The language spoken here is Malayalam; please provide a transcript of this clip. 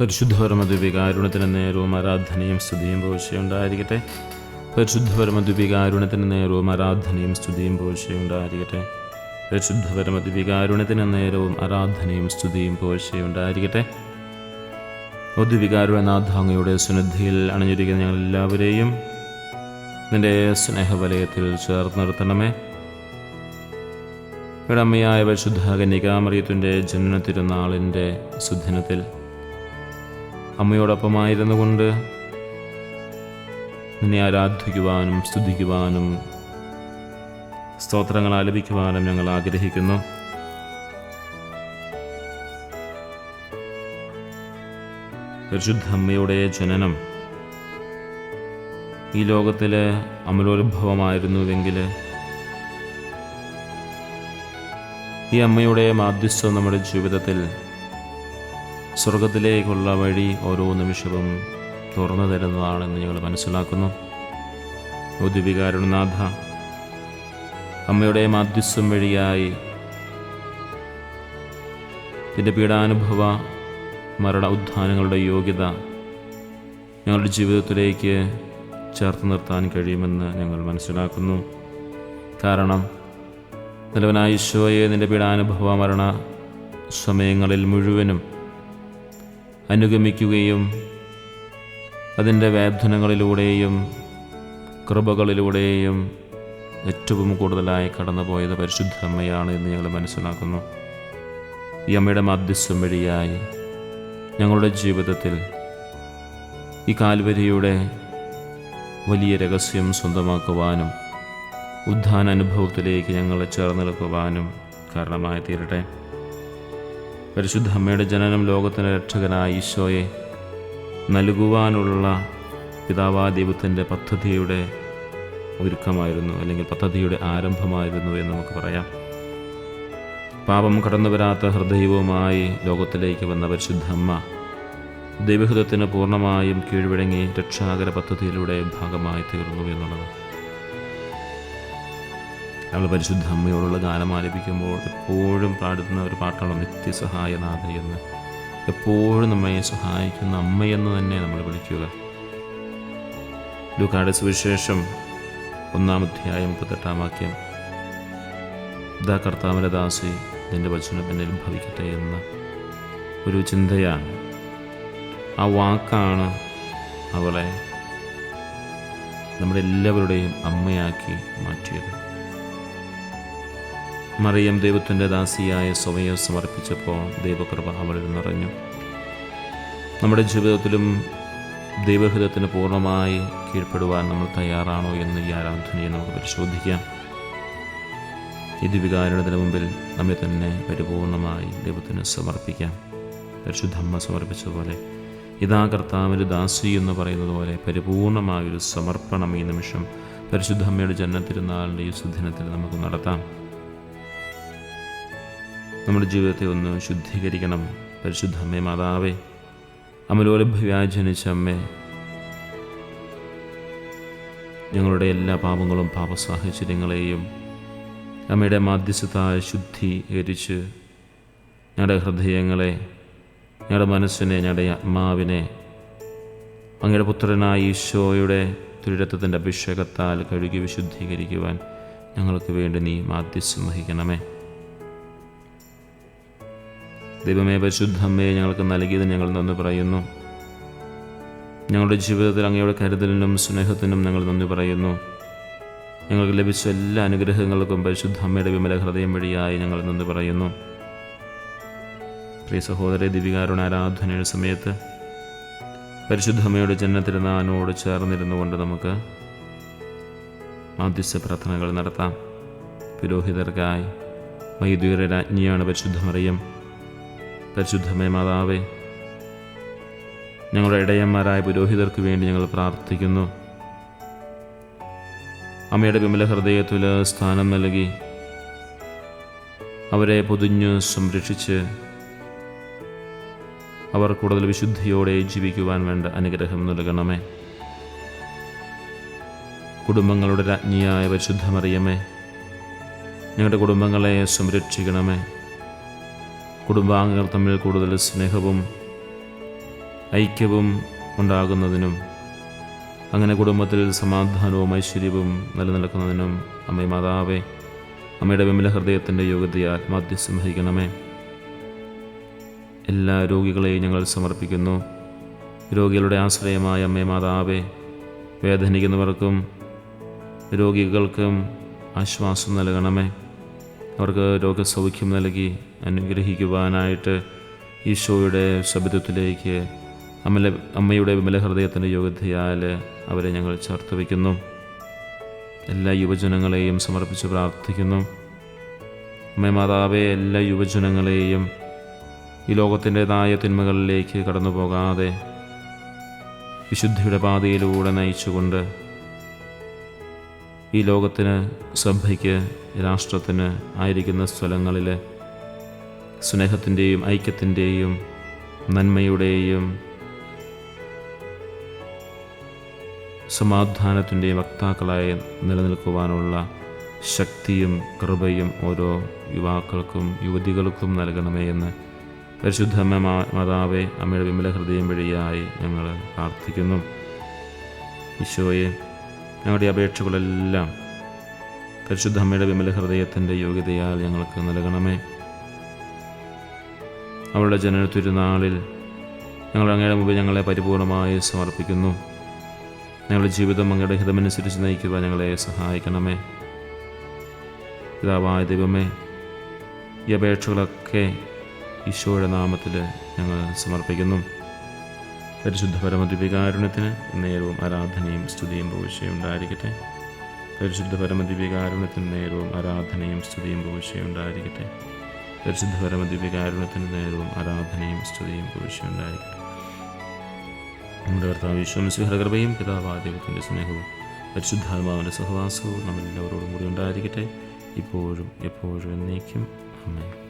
പരിശുദ്ധപരമദ്വികാരുണത്തിന് നേരവും ആരാധനയും സ്തുതിയും പോഴ്ചയുണ്ടായിരിക്കട്ടെ പരിശുദ്ധപരമദ്വികാരുണത്തിന് നേരവും ആരാധനയും സ്തുതിയും പോഴ്ചയുണ്ടായിരിക്കട്ടെ പരിശുദ്ധപരമദ്വികാരുണത്തിന് നേരവും ആരാധനയും സ്തുതിയും പോഴ്ചയുണ്ടായിരിക്കട്ടെ ഒദ്വികാരുണനാഥാങ്ങയുടെ സുനിധിയിൽ അണിഞ്ഞിരിക്കുന്ന ഞങ്ങൾ എല്ലാവരെയും നിന്റെ സ്നേഹവലയത്തിൽ ചേർത്ത് നിർത്തണമേ. ഇടമ്മയായ പരിശുദ്ധ കന്യകാമറിയത്തിന്റെ ജനന തിരുനാളിന്റെ സുദിനത്തിൽ അമ്മയോടൊപ്പമായിരുന്നു കൊണ്ട് നിന്നെ ആരാധിക്കുവാനും സ്തുതിക്കുവാനും സ്തോത്രങ്ങൾ ആലപിക്കുവാനും ഞങ്ങൾ ആഗ്രഹിക്കുന്നു. പരിശുദ്ധ അമ്മയുടെ ജനനം ഈ ലോകത്തിലെ അമലോത്ഭവമായിരുന്നുവെങ്കിൽ ഈ അമ്മയുടെ മാധ്യസ്ഥം നമ്മുടെ ജീവിതത്തിൽ സ്വർഗത്തിലേക്കുള്ള വഴി ഓരോ നിമിഷവും തുറന്നു തരുന്നതാണെന്ന് ഞങ്ങൾ മനസ്സിലാക്കുന്നു. ഉദ്വികാരുണനാഥ അമ്മയുടെ മാധ്യസ്ഥം വഴിയായി ഇതിന്റെ പീഡാനുഭവ മരണ ഉദ്ധാനങ്ങളുടെ യോഗ്യത ഞങ്ങളുടെ ജീവിതത്തിലേക്ക് ചേർത്ത് നിർത്താൻ കഴിയുമെന്ന് ഞങ്ങൾ മനസ്സിലാക്കുന്നു. കാരണം നിലവനായ ഈശോയെ നിന്റെ പീഡാനുഭവ മരണ സമയങ്ങളിൽ മുഴുവനും അനുഗമിക്കുകയും അതിന്റെ വേദനകളിലൂടെയും കൃപകളിലൂടെയും ഏറ്റവും കൂടുതലായി കടന്നുപോയത് പരിശുദ്ധ അമ്മയാണ് എന്ന് ഞങ്ങൾ മനസ്സിലാക്കുന്നു. ഈ അമ്മയുടെ മധ്യസ്ഥം വഴിയായി ഞങ്ങളുടെ ജീവിതത്തിൽ ഈ കാൽവരിയുടെ വലിയ രഹസ്യം സ്വന്തമാക്കുവാനും ഉദ്ധാന അനുഭവത്തിലേക്ക് ഞങ്ങളെ ചേർന്ന് നിൽക്കുവാനും കാരണമായി തീരട്ടെ. പരിശുദ്ധ അമ്മയുടെ ജനനം ലോകത്തിന് രക്ഷകനായ ഈശോയെ നൽകുവാനുള്ള പിതാവാദീപത്തിന്റെ പദ്ധതിയുടെ ഒരുക്കമായിരുന്നു അല്ലെങ്കിൽ പദ്ധതിയുടെ ആരംഭമായിരുന്നു എന്ന് നമുക്ക് പറയാം. പാപം കടന്നു വരാത്ത ഹൃദയവുമായി ലോകത്തിലേക്ക് വന്ന പരിശുദ്ധ അമ്മ ദൈവഹിതത്തിന് പൂർണമായും കീഴ്വഴങ്ങി രക്ഷാകര പദ്ധതിയിലൂടെ ഭാഗമായി തീർന്നു എന്നുള്ളത് നമ്മൾ പരിശുദ്ധ അമ്മയോടുള്ള ഗാനം ആലപിക്കുമ്പോൾ എപ്പോഴും പാടുന്ന ഒരു പാട്ടാണ്? നിത്യസഹായനാഥ എന്ന്. എപ്പോഴും നമ്മെ സഹായിക്കുന്ന അമ്മയെന്ന് തന്നെ നമ്മൾ വിളിക്കുക. ലൂക്കാട് സുവിശേഷം ഒന്നാം അധ്യായം മുപ്പത്തെട്ടാം വാക്യം. ഇതാ കർത്താവിന്റെ ദാസി നിന്റെ വചനം എന്നിൽ ഭവിക്കട്ടെ എന്ന ഒരു ചിന്തയാണ്. ആ വാക്കാണ് അവളെ നമ്മുടെ എല്ലാവരുടെയും അമ്മയാക്കി മാറ്റിയത്. മറിയം ദൈവത്തിന്റെ ദാസിയായ സ്വയം സമർപ്പിച്ചപ്പോൾ ദൈവകൃപ അവളിൽ നിറഞ്ഞു. നമ്മുടെ ജീവിതത്തിലും ദൈവഹിതത്തിന് പൂർണമായി കീഴ്പ്പെടുവാൻ നമ്മൾ തയ്യാറാണോ എന്ന് ഈ ആരാധനയെ നമുക്ക് പരിശോധിക്കാം. ഈ ദിവികാരണത്തിന് മുമ്പിൽ നമ്മെ തന്നെ പരിപൂർണമായി ദൈവത്തിന് സമർപ്പിക്കാം. പരിശുദ്ധമ്മ സമർപ്പിച്ചതുപോലെ ഇതാ കർത്താവിന്റെ ദാസി എന്ന് പറയുന്നത് പോലെ പരിപൂർണമായൊരു സമർപ്പണം ഈ നിമിഷം പരിശുദ്ധമ്മയുടെ ജന്മത്തിരുന്നാളിന്റെ ഈ നമുക്ക് നടത്താം. നമ്മുടെ ജീവിതത്തെ ഒന്ന് ശുദ്ധീകരിക്കണം. പരിശുദ്ധ അമ്മേ മാതാവേ അമലോലഭ്യ ജനിച്ച അമ്മേ ഞങ്ങളുടെ എല്ലാ പാപങ്ങളും പാപസാഹചര്യങ്ങളെയും അമ്മയുടെ മാധ്യസ്ഥായ ശുദ്ധീകരിച്ച് ഞങ്ങളുടെ ഹൃദയങ്ങളെ ഞങ്ങളുടെ മനസ്സിനെ ഞങ്ങളുടെ ആത്മാവിനെ അങ്ങയുടെ പുത്രനായ ഈശോയുടെ തുരിരത്വത്തിന്റെ അഭിഷേകത്താൽ കഴുകി വിശുദ്ധീകരിക്കുവാൻ ഞങ്ങൾക്ക് വേണ്ടി നീ മാധ്യസ്ഥം വഹിക്കണമേ. ദൈവമേ പരിശുദ്ധമ്മയെ ഞങ്ങൾക്ക് നൽകിയത് ഞങ്ങൾ നന്ദി പറയുന്നു. ഞങ്ങളുടെ ജീവിതത്തിൽ അങ്ങയുടെ കരുതലിനും സ്നേഹത്തിനും ഞങ്ങൾ നന്ദി പറയുന്നു. ഞങ്ങൾക്ക് ലഭിച്ച എല്ലാ അനുഗ്രഹങ്ങൾക്കും പരിശുദ്ധ അമ്മയുടെ വിമല ഹൃദയം വഴിയായി ഞങ്ങൾ നന്ദി പറയുന്നു. പ്രിയ സഹോദര ദിവികാരുടെ ആരാധനയുടെ സമയത്ത് പരിശുദ്ധ അമ്മയുടെ നാനോട് ചേർന്നിരുന്നു കൊണ്ട് നമുക്ക് മാധ്യസ്ഥ പ്രാർത്ഥനകൾ നടത്താം. പുരോഹിതർക്കായി വൈദ്യുര രാജ്ഞിയാണ് പരിശുദ്ധമറിയം. പരിശുദ്ധമേ മാതാവേ ഞങ്ങളുടെ ഇടയന്മാരായ പുരോഹിതർക്ക് വേണ്ടി ഞങ്ങൾ പ്രാർത്ഥിക്കുന്നു. അമ്മയുടെ വിമല ഹൃദയത്തിൽ സ്ഥാനം നൽകി അവരെ പൊതിഞ്ഞ് സംരക്ഷിച്ച് അവർ കൂടുതൽ വിശുദ്ധിയോടെ ജീവിക്കുവാൻ വേണ്ട അനുഗ്രഹം നൽകണമേ. കുടുംബങ്ങളുടെ രാജ്ഞിയായ പരിശുദ്ധമറിയമേ ഞങ്ങളുടെ കുടുംബങ്ങളെ സംരക്ഷിക്കണമേ. കുടുംബാംഗങ്ങൾ തമ്മിൽ കൂടുതൽ സ്നേഹവും ഐക്യവും ഉണ്ടാകുന്നതിനും അങ്ങനെ കുടുംബത്തിൽ സമാധാനവും ഐശ്വര്യവും നിലനിൽക്കുന്നതിനും അമ്മേ മാതാവേ അമ്മയുടെ വിമല ഹൃദയത്തിന്റെ യോഗ്യതയാൽ മാധ്യസ്ഥം വഹിക്കണമേ എല്ലാ രോഗികളെയും ഞങ്ങൾ സമർപ്പിക്കുന്നു. രോഗികളുടെ ആശ്രയമായ അമ്മേ മാതാവേ വേദനിക്കുന്നവർക്കും രോഗികൾക്കും ആശ്വാസം നൽകണമേ. അവർക്ക് രോഗസൗഖ്യം നൽകി അനുഗ്രഹിക്കുവാനായിട്ട് ഈശോയുടെ ശബ്ദത്തിലേക്ക് അമല അമ്മയുടെ വിമല ഹൃദയത്തിന്റെ യോഗ്യതയാൽ അവരെ ഞങ്ങൾ ചേർത്ത് വയ്ക്കുന്നു. എല്ലാ യുവജനങ്ങളെയും സമർപ്പിച്ച് പ്രാർത്ഥിക്കുന്നു. അമ്മ മാതാവെ എല്ലാ യുവജനങ്ങളെയും ഈ ലോകത്തിന്റെതായ തിന്മകളിലേക്ക് കടന്നു പോകാതെ വിശുദ്ധിയുടെ പാതയിലൂടെ നയിച്ചുകൊണ്ട് ഈ ലോകത്തിന് സഭയ്ക്ക് രാഷ്ട്രത്തിന് ആയിരിക്കുന്ന സ്ഥലങ്ങളിൽ സ്നേഹത്തിന്റെയും ഐക്യത്തിന്റെയും നന്മയുടെയും സമാധാനത്തിന്റെയും വക്താക്കളായി നിലനിൽക്കുവാനുള്ള ശക്തിയും കൃപയും ഓരോ യുവാക്കൾക്കും യുവതികൾക്കും നൽകണമേ എന്ന് പരിശുദ്ധമ്മ മാതാവെ അമ്മയുടെ വിമല ഹൃദയം വഴിയായി ഞങ്ങൾ പ്രാർത്ഥിക്കുന്നു. ഈശോയെ ഞങ്ങളുടെ അപേക്ഷകളെല്ലാം പരിശുദ്ധ അമ്മയുടെ വിമല ഹൃദയത്തിന്റെ യോഗ്യതയാൽ ഞങ്ങൾക്ക് നൽകണമേ. അവളുടെ ജനന തിരുനാളിൽ ഞങ്ങൾ അങ്ങയുടെ മുമ്പിൽ ഞങ്ങളെ പരിപൂർണമായി സമർപ്പിക്കുന്നു. ഞങ്ങളുടെ ജീവിതം അങ്ങയുടെ ഹിതമനുസരിച്ച് നയിക്കുവാൻ ഞങ്ങളെ സഹായിക്കണമേ. പിതാവായ ദൈവമേ ഈ അപേക്ഷകളൊക്കെ ഈശോയുടെ നാമത്തിൽ ഞങ്ങൾ സമർപ്പിക്കുന്നു. പരിശുദ്ധ പരമദിവികാരുണ്യത്തിന് നേരവും ആരാധനയും സ്തുതിയും പൂഴ്ചയും ഉണ്ടായിരിക്കട്ടെ. പരിശുദ്ധ പരമദിവികാരുണ്യത്തിന് നേരവും ആരാധനയും സ്തുതിയും പൂഴ്ചയും ഉണ്ടായിരിക്കട്ടെ. പരിശുദ്ധ പരമദിവികാരുണ്യത്തിന് നേരവും ആരാധനയും സ്തുതിയും പൂഴ്ചയും ഉണ്ടായിരിക്കട്ടെ. നമ്മുടെ കർത്താവ് കൃപയും പിതാവായ സ്നേഹവും പരിശുദ്ധാത്മാവിന്റെ സഹവാസവും നമ്മളെല്ലാവരോടും കൂടി ഉണ്ടായിരിക്കട്ടെ. ഇപ്പോഴും എപ്പോഴും എന്നേക്കും. അമ്മേ